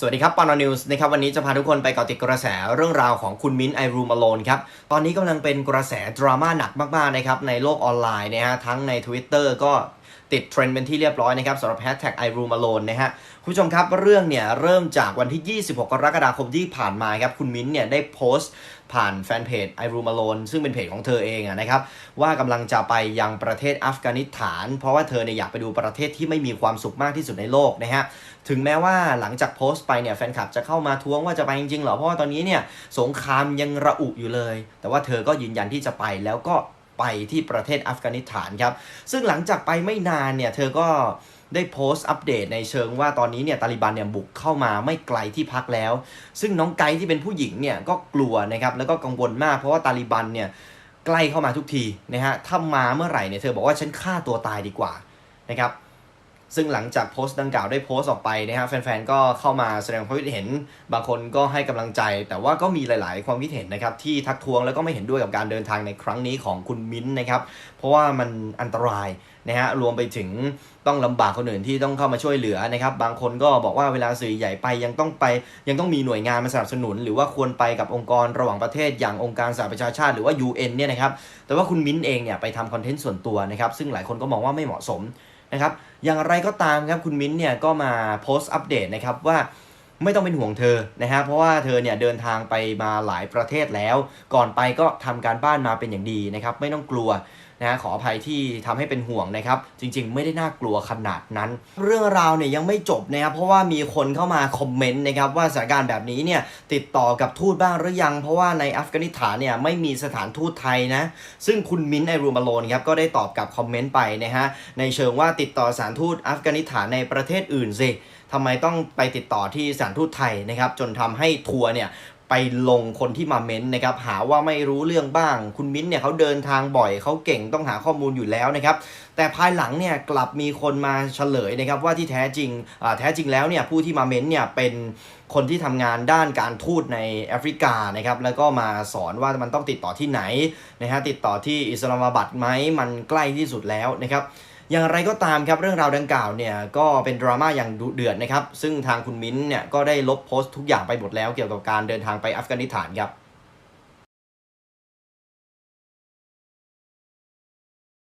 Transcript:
สวัสดีครับปอนนิวส์นะครับวันนี้จะพาทุกคนไปเกาะติดกระแสเรื่องราวของคุณมิ้นไอรูมอโลนครับ ตอนนี้กำลังเป็นกระแสดราม่าหนักมากๆนะครับในโลกออนไลน์นะฮะทั้งใน Twitter ก็ ติดเทรนด์เป็นที่เรียบร้อยนะครับสำหรับแฮชแท็กไอรูมอโลนนะฮะคุณผู้ชมครับเรื่องเนี่ยเริ่มจากวันที่ 26 กรกฎาคมที่ผ่านมาครับคุณมิ้นเนี่ยได้โพสต์ผ่านแฟนเพจ I Room Alone ซึ่งเป็นเพจของเธอเองนะครับว่ากำลังจะไปยังประเทศอัฟกานิสถาน เพราะว่าเธอเนี่ยอยากไปดูประเทศที่ไม่มีความสุขมากที่สุดในโลกนะฮะถึงแม้ว่าหลังจากโพสต์ไปเนี่ยแฟนคลับจะเข้ามาท้วงว่าจะไปจริงๆเหรอเพราะว่าตอนนี้เนี่ยสงครามยังระอุอยู่เลย แต่ว่าเธอก็ยืนยันที่จะไปแล้วก็ ไปที่ประเทศอัฟกานิสถานครับ ซึ่งหลังจากไปไม่นานเนี่ย เธอก็ได้โพสต์อัปเดตในเชิงว่าตอนนี้เนี่ยตาลิบันเนี่ยบุกเข้ามาไม่ไกลที่พักแล้ว ซึ่งน้องไกด์ที่เป็นผู้หญิงเนี่ยก็กลัวนะครับแล้วก็กังวลมากเพราะว่าตาลิบันเนี่ยใกล้เข้ามาทุกทีนะฮะถ้ามาเมื่อไหร่เนี่ยเธอบอกว่าฉันฆ่าตัวตายดีกว่านะครับ ซึ่งหลังจากโพสต์ดังกล่าวได้โพสต์ออกไปนะฮะแฟนๆก็เข้ามาแสดงความคิดเห็น บางคนก็ให้กำลังใจ แต่ว่าก็มีหลาย ๆ ความคิดเห็นนะครับที่ทักท้วงแล้วก็ไม่เห็นด้วยกับการเดินทางในครั้งนี้ของคุณมิ้นท์นะครับเพราะว่ามันอันตรายนะฮะรวมไปถึงต้องลำบากคนอื่นที่ต้องเข้ามาช่วยเหลือนะครับ บางคนก็บอกว่าเวลาสื่อใหญ่ไปยังต้องไป ยังต้องมีหน่วยงานมาสนับสนุน หรือว่าควรไปกับองค์กรระหว่างประเทศอย่างองค์การสหประชาชาติหรือว่า UN เนี่ยนะครับแต่ว่าคุณมิ้นท์เองเนี่ยไปทำคอนเทนต์ส่วนตัวนะครับซึ่งหลายคนก็มองว่าไม่เหมาะสม นะครับ อย่างไรก็ตามครับคุณมิ้นเนี่ยก็มาโพสต์อัปเดตนะครับว่าไม่ต้องเป็นห่วงเธอนะฮะเพราะว่าเธอเนี่ยเดินทางไปมาหลายประเทศแล้ว ก่อนไปก็ทำการบ้านมาเป็นอย่างดีนะครับ ไม่ต้องกลัว นะขออภัยที่ทำให้เป็นห่วงนะครับ จริง ๆ ไม่ได้น่ากลัวขนาดนั้น เรื่องราวเนี่ยยังไม่จบนะครับ เพราะว่ามีคนเข้ามาคอมเมนต์นะครับว่าสถานการณ์แบบนี้เนี่ยติดต่อกับทูตบ้างหรือยัง เพราะว่าในอัฟกานิสถานเนี่ยไม่มีสถานทูตไทยนะ ซึ่งคุณมิ้นท์ไอรูมาโลนครับก็ได้ตอบกลับคอมเมนต์ไปนะฮะในเชิงว่าติดต่อสถานทูตอัฟกานิสถานในประเทศอื่นสิทำไมต้องไปติดต่อที่สถานทูตไทยนะครับ จนทำให้ทัวร์เนี่ย ไปลงคนที่มาเม้นต์นะครับหาว่าไม่รู้เรื่องบ้าง คุณมิ้นเนี่ยเขาเดินทางบ่อยเขาเก่งต้องหาข้อมูลอยู่แล้วนะครับแต่ภายหลังเนี่ยกลับมีคนมาเฉลยนะครับว่าที่แท้จริงอ่าแท้จริงแล้วเนี่ยผู้ที่มาเม้นต์เนี่ยเป็นคนที่ทำงานด้านการทูตในแอฟริกานะครับแล้วก็มาสอนว่ามันต้องติดต่อที่ไหนนะฮะติดต่อที่อิสลามบัดไหมมันใกล้ที่สุดแล้วนะครับ อย่างไรก็ตามครับเรื่องราวดังกล่าวเนี่ยก็เป็นดราม่าอย่างดุเดือดนะครับซึ่งทางคุณมิ้นเนี่ยก็ได้ลบโพสต์ทุกอย่างไปหมดแล้วเกี่ยวกับการเดินทางไปอัฟกานิสถานครับ